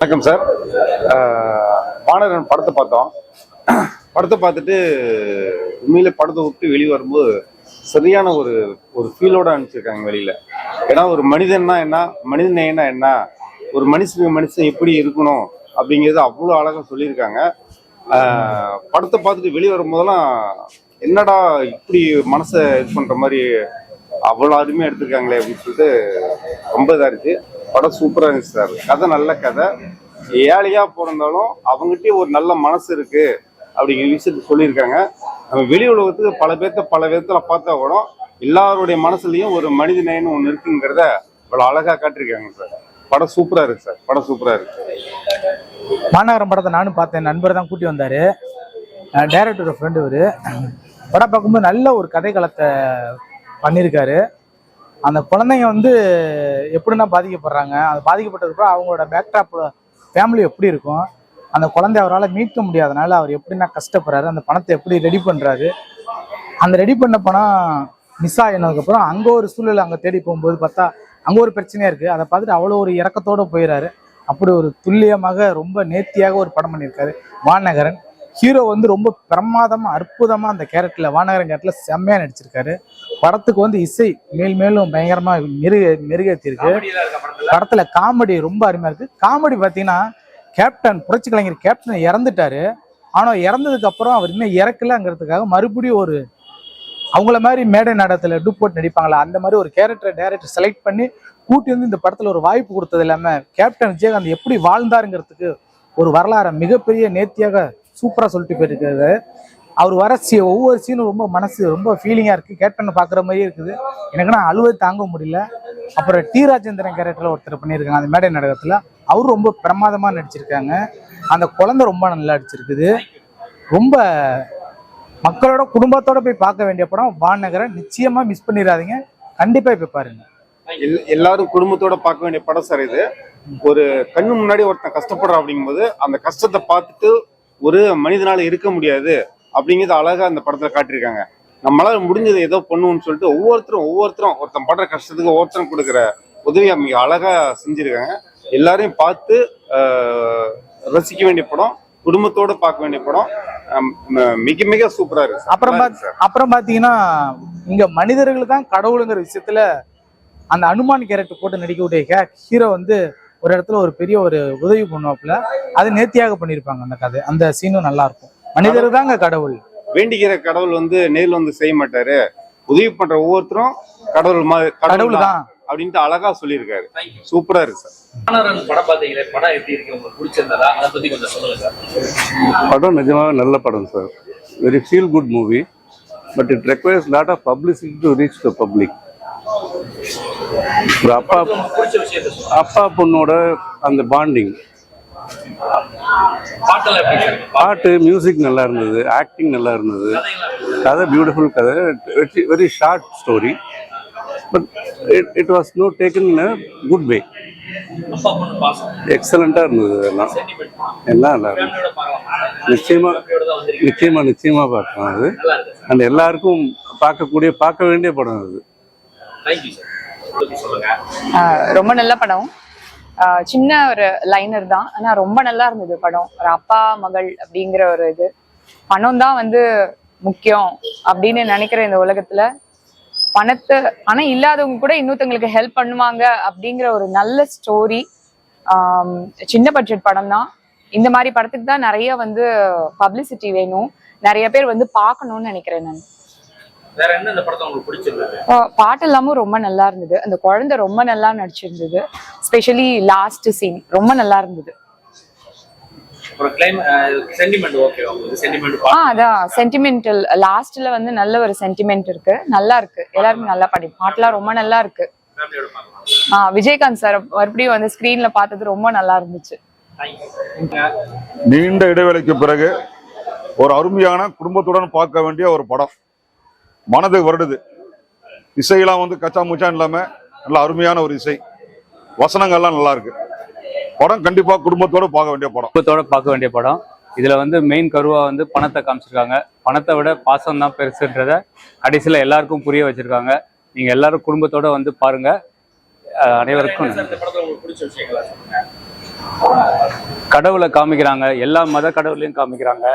வணக்கம் சார். பாணரன் படத்தை பார்த்தோம். படத்தை பார்த்துட்டு உண்மையில படத்தை விட்டு வெளியே வரும்போது சரியான ஒரு ஒரு ஃபீலோட அனுப்பிச்சிருக்காங்க வெளியில. ஏன்னா ஒரு மனிதன்னா என்ன மனிதநேயனா என்ன ஒரு மனுஷனுக்கு மனுஷன் எப்படி இருக்கணும் அப்படிங்கிறது அவ்வளோ அழகாக சொல்லியிருக்காங்க. படத்தை பார்த்துட்டு வெளியே வரும்போதெல்லாம் என்னடா இப்படி மனசை இது பண்ணுற மாதிரி அவ்வளோ அருமையாக எடுத்திருக்காங்களே அப்படின்னு சொல்லிட்டு ரொம்ப இதாக இருக்குது படம் சூப்பராக இருந்துச்சு சார். கதை நல்ல கதை. ஏழையாக பிறந்தாலும் அவங்ககிட்டயும் ஒரு நல்ல மனசு இருக்கு அப்படிங்கிற விஷயத்தை சொல்லியிருக்காங்க. நம்ம வெளி உலகத்துக்கு பல பேர்த்த பல விதத்தில் பார்த்தா கூட எல்லாருடைய மனசுலையும் ஒரு மனித நேயம்னு ஒன்று இருக்குங்கிறத இவ்வளோ அழகாக காட்டியிருக்காங்க சார். படம் சூப்பராக இருக்கு சார். படம் சூப்பராக இருக்கு. மாநகரம் படத்தை நானும் பார்த்தேன். நண்பர் தான் கூட்டி வந்தார். டைரக்டரோட ஃப்ரெண்டு இவர். படம் பார்க்கும்போது நல்ல ஒரு கதை பண்ணியிருக்காரு. அந்த குழந்தைங்க வந்து எப்படின்னா பாதிக்கப்படுறாங்க. அது பாதிக்கப்பட்டதுக்கப்புறம் அவங்களோட பேக்ட்ராப் ஃபேமிலி எப்படி இருக்கும்? அந்த குழந்தைய அவரால் மீட்க முடியாதனால அவர் எப்படின்னா கஷ்டப்படுறாரு. அந்த பணத்தை எப்படி ரெடி பண்ணுறாரு அந்த ரெடி பண்ண பணம் மிஸ் ஆகினதுக்கப்புறம் அங்கே ஒரு சூழல் அங்கே தேடி போகும்போது பார்த்தா அங்கே ஒரு பிரச்சனையாக இருக்குது அதை பார்த்துட்டு அவ்வளோ ஒரு இறக்கத்தோடு போயிடுறாரு அப்படி ஒரு துல்லியமாக ரொம்ப நேர்த்தியாக ஒரு படம் பண்ணியிருக்காரு வானகரன் ஹீரோ வந்து ரொம்ப பிரமாதமாக அற்புதமாக அந்த கேரக்டரில் வானகரன் கேரக்டரில் செம்மையாக நடிச்சிருக்காரு. படத்துக்கு வந்து இசை மேல் மேலும் பயங்கரமா மெருக மெருகேற்றிருக்கு படத்துல? காமெடி ரொம்ப அருமையா இருக்கு. காமெடி பாத்தீங்கன்னா கேப்டன் புரட்சி கலைஞர் கேப்டன் இறந்துட்டாரு. ஆனா இறந்ததுக்கு அப்புறம் அவர் இன்னும் இறக்கலங்கிறதுக்காக மறுபடியும் ஒரு அவங்கள மாதிரி மேடை நாடகத்துல டூப் போட்டு நடிப்பாங்களா? அந்த மாதிரி ஒரு கேரக்டரை டேரக்டர் செலக்ட் பண்ணி கூட்டி வந்து இந்த படத்துல ஒரு வாய்ப்பு கொடுத்தது இல்லாம கேப்டன் விஜயகாந்த் எப்படி வாழ்ந்தாருங்கிறதுக்கு ஒரு வரலாறை மிகப்பெரிய நேர்த்தியாக சூப்பரா சொல்லிட்டு போயிருக்காரு அவர் வர சீ ஒவ்வொரு சீனும் ரொம்ப மனசு ரொம்ப ஃபீலிங்காக இருக்குது கேப்டனை பார்க்குற மாதிரியே இருக்குது. எனக்கு நான் அழுவது தாங்க முடியல. அப்புறம் டி. ராஜேந்திரன் கேரக்டரில் ஒருத்தர் பண்ணியிருக்காங்க. அந்த மேடை நாடகத்தில். அவரும் ரொம்ப பிரமாதமாக நடிச்சிருக்காங்க. அந்த குழந்தை ரொம்ப நல்லா நடிச்சிருக்குது ரொம்ப மக்களோட குடும்பத்தோட போய் பார்க்க வேண்டிய படம் வானகரை நிச்சயமாக மிஸ் பண்ணிடாதீங்க. கண்டிப்பாக போய் பாருங்க. எல்- எல்லாரும் குடும்பத்தோட பார்க்க வேண்டிய படம் சார் இது. ஒரு கண்ணு முன்னாடி ஒருத்தன் கஷ்டப்படுறான் அப்படிங்கும்போது அந்த கஷ்டத்தை பார்த்துட்டு ஒரு மனிதனால இருக்க முடியாது. அப்படிங்கிறது அழகா அந்த படத்துல காட்டியிருக்காங்க. நம்மளால முடிஞ்சது ஏதோ பண்ணுவோம்னு சொல்லிட்டு ஒவ்வொருத்தரும் ஒவ்வொருத்தரும் ஒருத்தன் படுற கஷ்டத்துக்கு ஒவ்வொருத்தரும் கொடுக்குற உதவியை மிக அழகா செஞ்சிருக்காங்க. எல்லாரையும் பார்த்து ரசிக்க வேண்டிய படம் குடும்பத்தோட பார்க்க வேண்டிய படம். மிக மிக சூப்பரா இருக்கு. அப்புறம் அப்புறம் பாத்தீங்கன்னா இங்க மனிதர்கள் தான் கடவுளுங்கிற விஷயத்துல அந்த அனுமான் கேரக்டர் போட்டு நடிக்கக்கூடிய ஹீரோ வந்து ஒரு இடத்துல ஒரு பெரிய ஒரு உதவி பண்ணுவாப்புல. அது நேர்த்தியாக பண்ணியிருப்பாங்க அந்த கதை. அந்த சீனும் நல்லா இருக்கும். மனிதர் தாங்க கடவுள். வேண்டிக்கிற கடவுள் வந்து நேர்ல வந்து செய்ய மாட்டாரு. உதவி பண்ற ஒவ்வொருத்தரும் கடவுள் கடவுள் தான் அப்படின்ட்டு அழகா சொல்லியிருக்காரு. சூப்பரா இருக்கு சார். படம் பார்த்தீங்களே படம் எப்படி இருக்கு? உங்களுக்கு பிடிச்சிருந்ததா? அதை பத்தி கொஞ்சம் சொல்லுங்க சார். படம் நிஜமாக நல்ல படம் sir. Very feel good movie but it requires lot of publicity to reach the public ஒரு அப்பா அப்பா பொண்ணோட அந்த பாண்டிங் பாட்டு மியூசிக் நல்லா இருந்தது ஆக்டிங் நல்லா இருந்தது? கதை பியூட்டிஃபுல் கதை. Very short story but it it was no taken in a good way எக்ஸலண்ட்டாக இருந்தது எல்லாம் எல்லாம் நல்லா இருந்தது. ஃபேமிலியோட பார்க்கலாம் நிச்சயமா ஃபேமிலியோட தான் வந்திருக்கீங்க நிச்சயமா நிச்சயமா பார்க்கலாம் அது. நல்லா இருக்கு அண்ட் எல்லாருக்கும் பார்க்கக்கூடிய பார்க்க வேண்டிய படம் அது. ரொம்ப நல்ல படம். சின்ன ஒரு லைனர் தான். ஆனா ரொம்ப நல்லா இருந்தது படம். ஒரு அப்பா மகள் அப்படிங்கிற ஒரு இது. பணம் தான் வந்து முக்கியம் அப்படின்னு நினைக்கிற இந்த உலகத்துல. பணத்தை பணம் இல்லாதவங்க கூட இன்னொருத்தங்களுக்கு ஹெல்ப் பண்ணுவாங்க அப்படிங்கிற ஒரு நல்ல ஸ்டோரி சின்ன பட்ஜெட் படம் தான். இந்த மாதிரி படத்துக்கு தான் நிறைய வந்து பப்ளிசிட்டி வேணும். நிறைய பேர் வந்து பார்க்கணும்னு நினைக்கிறேன் நான். வேற என்ன இந்த படத்தை உங்களுக்கு பிடிச்சிருந்தது? பாட்டு எல்லாமும் ரொம்ப நல்லா இருந்தது. அந்த குழந்தை ரொம்ப நல்லா நடிச்சிருந்தது. ஸ்பெஷலி லாஸ்ட் சீன் ரொம்ப நல்லா இருந்தது. சென்டிமெண்டல் லாஸ்ட்ல வந்து நல்ல ஒரு சென்டிமெண்ட் இருக்கு. நல்லா இருக்கு. எல்லாருமே நல்லா படி பாட்டுலாம் ரொம்ப நல்லா இருக்கு. விஜயகாந்த் சார் மறுபடியும் வந்து ஸ்கிரீன்ல பார்த்தது ரொம்ப நல்லா இருந்துச்சு. நீண்ட இடைவேளைக்கு பிறகு ஒரு அருமையான குடும்பத்துடன் பார்க்க வேண்டிய ஒரு படம். மனது வருடுது. இசையெல்லாம் வந்து கச்சா முச்சான் இல்லாமல் நல்ல அருமையான ஒரு இசை. வசனங்கள்லாம் நல்லா இருக்கு. படம் கண்டிப்பா குடும்பத்தோட பார்க்க வேண்டிய படம். குடும்பத்தோட பார்க்க வேண்டிய படம். இதுல வந்து மெயின் கருவா வந்து பணத்தை காமிச்சிருக்காங்க. பணத்தை விட பாசம் தான் பெருசுன்றத கடைசியில எல்லாருக்கும் புரிய வச்சிருக்காங்க. நீங்க எல்லாரும் குடும்பத்தோட வந்து பாருங்க. அனைவருக்கும் கடவுளை காமிக்கிறாங்க. எல்லா மத கடவுளையும் காமிக்கிறாங்க.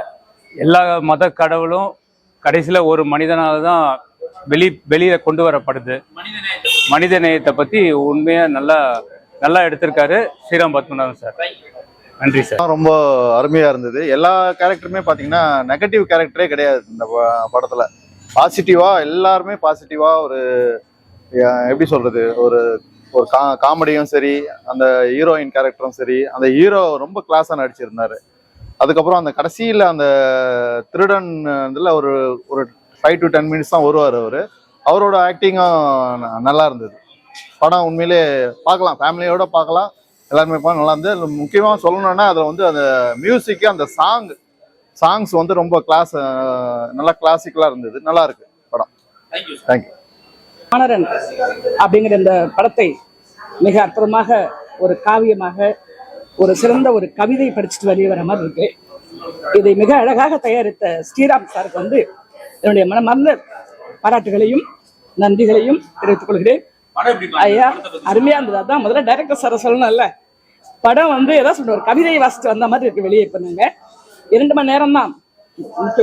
எல்லா மத கடவுளும் கடைசியில் ஒரு மனிதனால தான் வெளி வெளியில் கொண்டு வரப்படுது. மனித நேயத்தை பற்றி உண்மையாக நல்லா நல்லா எடுத்திருக்காரு ஸ்ரீராம் பத்மநாதன் சார். நன்றி சார். ரொம்ப அருமையாக இருந்தது. எல்லா கேரக்டருமே பார்த்தீங்கன்னா நெகட்டிவ் கேரக்டரே கிடையாது இந்த ப- பாசிட்டிவாக எல்லாருமே பாசிட்டிவாக ஒரு எப்படி சொல்றது? ஒரு ஒரு கா காமெடியும் சரி அந்த ஹீரோயின் கேரக்டரும் சரி அந்த ஹீரோ ரொம்ப கிளாஸாக நடிச்சிருந்தாரு. அதுக்கப்புறம் அந்த கடைசியில அந்த திருடன் இதுல ஒரு ஒரு ஃபைவ் டு டென் மினிட்ஸ் தான் வருவார் அவரு. அவரோட ஆக்டிங்கும் நல்லா இருந்தது. படம் உண்மையிலே பார்க்கலாம். ஃபேமிலியோட பார்க்கலாம். எல்லாருமே பார்க்க நல்லா இருந்தது. அதுல முக்கியமா சொல்லணும்னா அதில் வந்து அந்த மியூசிக்கு அந்த சாங் சாங்ஸ் வந்து ரொம்ப கிளாஸ் நல்லா கிளாசிக்கலாக இருந்தது. நல்லா இருக்கு படம். தேங்க்யூ வானரன் அப்படிங்கிற இந்த படத்தை மிக அற்புதமாக ஒரு காவியமாக ஒரு சிறந்த ஒரு கவிதை படிச்சுட்டு வெளியே வர மாதிரி இருக்கு. இதை மிக அழகாக தயாரித்த ஸ்ரீராம் சாருக்கு வந்து என்னுடைய மனமார்ந்த பாராட்டுகளையும் நன்றிகளையும் தெரிவித்துக் கொள்கிறேன். ஐயா அருமையா இருந்தது. அதான் முதல்ல டைரக்டர் சார் சொல்லணும்ல. படம் வந்து ஏதாவது சொல்ற ஒரு கவிதையை வாசிச்சு வந்த மாதிரி இருக்கு வெளியே பண்ணுங்க இரண்டு மணி நேரம் தான்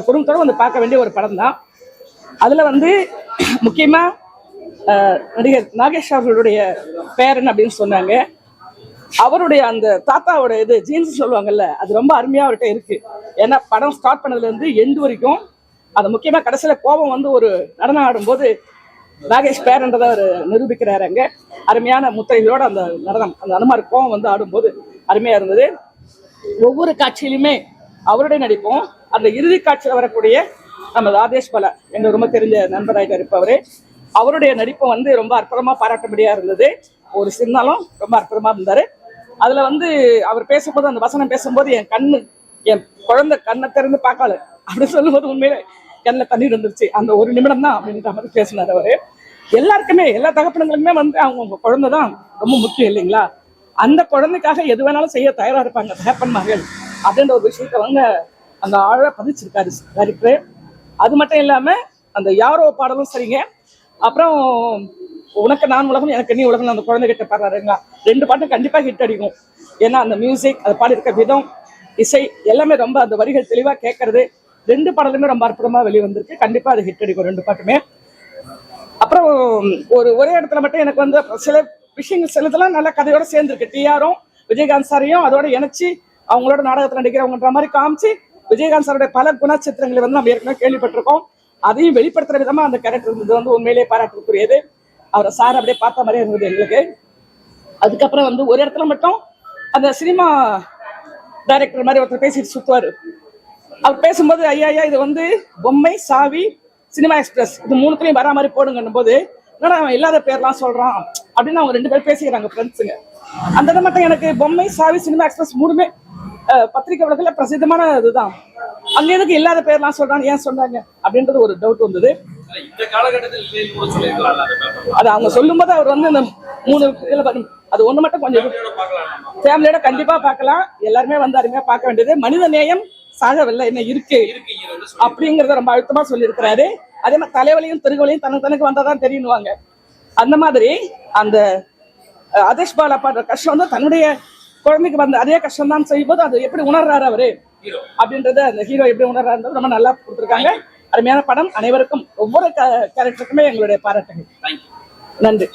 குடும்பத்தோட வந்து பார்க்க வேண்டிய ஒரு படம் தான். அதுல வந்து முக்கியமா நடிகர் நாகேஷ் அவர்களுடைய பேரன் அப்படின்னு சொன்னாங்க. அவருடைய அந்த தாத்தாவோட இது ஜீன்ஸ் சொல்லுவாங்கல்ல அது ரொம்ப அருமையா அவர்கிட்ட இருக்கு. ஏன்னா படம் ஸ்டார்ட் பண்ணதுல இருந்து எண்டு வரைக்கும் அது முக்கியமா கடைசியில கோபம் வந்து ஒரு நடனம் ஆடும்போது நாகேஷ் பேரன்றதை அவர் நிரூபிக்கிறாரு அங்க. அருமையான முத்திரைகளோட அந்த நடனம் அந்த அனுமார் கோபம் வந்து ஆடும்போது அருமையா இருந்தது. ஒவ்வொரு காட்சியிலுமே அவருடைய நடிப்பும் அந்த இறுதி காட்சியில் வரக்கூடிய நம்ம ராதேஷ் பல எங்களுக்கு ரொம்ப தெரிஞ்ச நண்பராக இருப்பவர் அவருடைய நடிப்பு வந்து ரொம்ப அற்புதமா பாராட்டும்படியா இருந்தது. ஒரு சின்னாலும் ரொம்ப அற்புதமா இருந்தாரு. அதுல வந்து அவர் பேசும்போது அந்த வசனம் பேசும்போது என் கண்ணு என் குழந்தை கண்ணை திறந்து பார்க்கல. அப்படி சொல்லும்போது உண்மையிலே கண்ணில் தண்ணீர் வந்துருச்சு அந்த ஒரு நிமிடம் தான் அப்படின்ற மாதிரி பேசினார் அவரு. எல்லாருக்குமே எல்லா தகப்பனங்களுக்குமே வந்து அவங்க குழந்தை தான் ரொம்ப முக்கியம் இல்லைங்களா? அந்த குழந்தைக்காக எது வேணாலும் செய்ய தயாரா இருப்பாங்க தகப்பன்மார்கள் அப்படின்ற ஒரு விஷயத்த வந்து அந்த ஆழ பதிச்சிருக்காரு டைரக்டர் அது மட்டும் இல்லாம அந்த யாரோ பாடலும் சரிங்க. அப்புறம் உனக்கு நான் உலகம் எனக்கு நீ உலகம். அந்த குழந்தைகிட்ட பாடுறாருங்க ரெண்டு பாட்டும் கண்டிப்பா ஹிட் அடிக்கும். ஏன்னா அந்த மியூசிக் அது பாடி இருக்க விதம் இசை எல்லாமே ரொம்ப அந்த வரிகள் தெளிவா கேட்கறது ரெண்டு பாடலுமே ரொம்ப அற்புதமா வெளியே வந்திருக்கு கண்டிப்பா அது ஹிட் அடிக்கும் ரெண்டு பாட்டுமே. அப்புறம் ஒரு ஒரே இடத்துல மட்டும் எனக்கு வந்து சில விஷயங்கள் சிலதெல்லாம் நல்ல கதையோட சேர்ந்துருக்கு. டிஆரும் விஜயகாந்த் சாரையும் அதோட இணைச்சி அவங்களோட நாடகத்தில் நடிக்கிறவங்கன்ற மாதிரி காமிச்சு விஜயகாந்த் சாரோட பல குணச்சித்திரங்களை வந்து நம்ம ஏற்கனவே கேள்விப்பட்டிருக்கோம். அதையும் வெளிப்படுத்துற விதமா அந்த கேரக்டர் இருந்தது. வந்து உண்மையிலேயே பாராட்டுக்குரியது. அவரை சார் அப்படியே பார்த்த மாதிரியே இருந்தது எங்களுக்கு. அதுக்கப்புறம் வந்து ஒரு இடத்துல மட்டும் அந்த சினிமா டைரக்டர் மாதிரி ஒருத்தர் பேசிட்டு சுத்துவாரு. அவர் பேசும்போது ஐயா ஐயா இது வந்து பொம்மை சாவி சினிமா எக்ஸ்பிரஸ். இது மூணுத்துலையும் வரா மாதிரி போடுங்கன்னும் போது என்னடா அவன் இல்லாத பேர்லாம் சொல்றான்? அப்படின்னு அவங்க ரெண்டு பேரும் பேசிக்கிறாங்க ஃப்ரெண்ட்ஸுங்க அந்த இடம் மட்டும் எனக்கு பொம்மை சாவி சினிமா எக்ஸ்பிரஸ் மூணுமே பத்திரிக்கை உலகத்துல பிரசித்தமான இதுதான். அங்க எதுக்கு இல்லாத பேர்லாம் சொல்றான்னு ஏன் சொன்னாங்க? அப்படின்றது ஒரு டவுட் வந்தது. இந்த காலகட்டத்தில் அது அவங்க சொல்லும்போது அவர் வந்து இந்த மூணு இதுல. அது ஒண்ணு மட்டும் கொஞ்சம். ஃபேமிலியோட கண்டிப்பா பார்க்கலாம். எல்லாருமே வந்து அருமையா பார்க்க வேண்டியது. மனித நேயம் சாகவில்லை என்ன இருக்கு? அப்படிங்கறத ரொம்ப அழுத்தமா சொல்லியிருக்கிறாரு. அதே மாதிரி தலைவலியும் திருகோலையும் தனக்கு தனக்கு வந்தாதான் தெரியுவாங்க அந்த மாதிரி அந்த அதேஷ் பாலா பாடுற கஷ்டம் வந்து தன்னுடைய குழந்தைக்கு வந்த அதே கஷ்டம் தான் செய்யும்போது அது எப்படி உணர்றாரு அவரு? அப்படின்றத அந்த ஹீரோ எப்படி உணர்றாருன்றது ரொம்ப நல்லா கொடுத்துருக்காங்க. அருமையான படம். அனைவருக்கும் ஒவ்வொரு கேரக்டருக்குமே எங்களுடைய பாராட்டுகள். நன்றி.